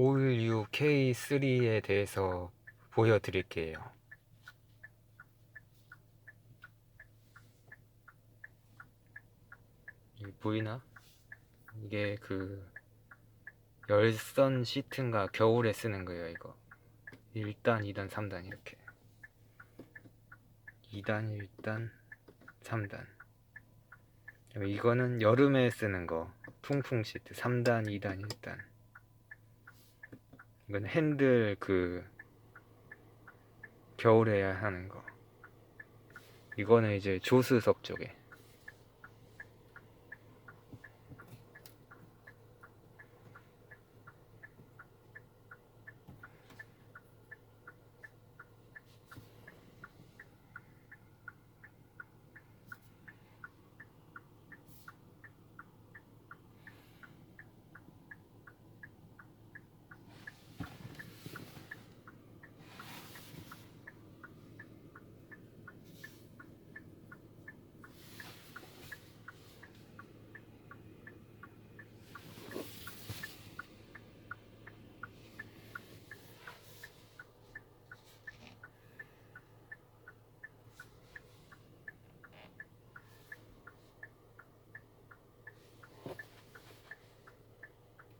516K3에 대해서 보여드릴게요. 이 보이나? 이게 그 열선 시트인가 겨울에 쓰는 거예요 이거. 1단, 2단, 3단 이렇게. 2단, 1단, 3단. 그리고 이거는 여름에 쓰는 거. 통풍 시트. 3단, 2단, 1단 이건 핸들 그 겨울에 하는 거. 이거는 이제 조수석 쪽에